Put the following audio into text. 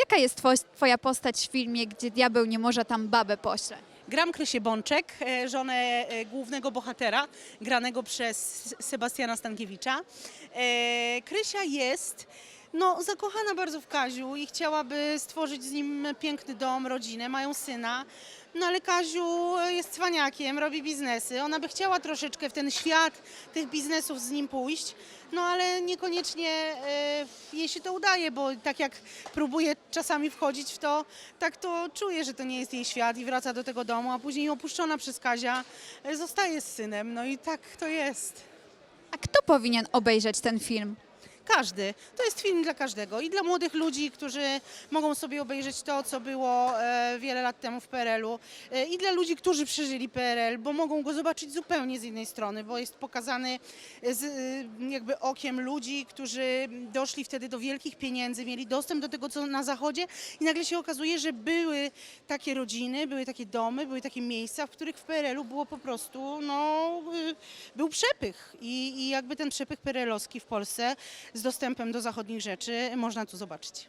Jaka jest two, twoja postać w filmie, gdzie diabeł nie może tam babę pośle? Gram Krysię Bączek, e, żonę e, głównego bohatera, granego przez Sebastiana Stankiewicza. E, Krysia jest no, zakochana bardzo w Kaziu i chciałaby stworzyć z nim piękny dom, rodzinę, mają syna. No ale Kaziu jest cwaniakiem, robi biznesy. Ona by chciała troszeczkę w ten świat tych biznesów z nim pójść, no ale niekoniecznie e, jej się to udaje, bo tak jak próbuje czasami wchodzić w to, tak to czuje, że to nie jest jej świat i wraca do tego domu, a później opuszczona przez Kazia e, zostaje z synem. No i tak to jest. A kto powinien obejrzeć ten film? Każdy. To jest film dla każdego. I dla młodych ludzi, którzy mogą sobie obejrzeć to, co było e, wiele lat temu w PRL-u. E, I dla ludzi, którzy przeżyli PRL, bo mogą go zobaczyć zupełnie z innej strony, bo jest pokazany z e, jakby okiem ludzi, którzy doszli wtedy do wielkich pieniędzy, mieli dostęp do tego, co na zachodzie i nagle się okazuje, że były takie rodziny, były takie domy, były takie miejsca, w których w PRL-u było po prostu, no, był przepych. I, I jakby ten przepych PRL-owski w Polsce z dostępem do zachodnich rzeczy można tu zobaczyć.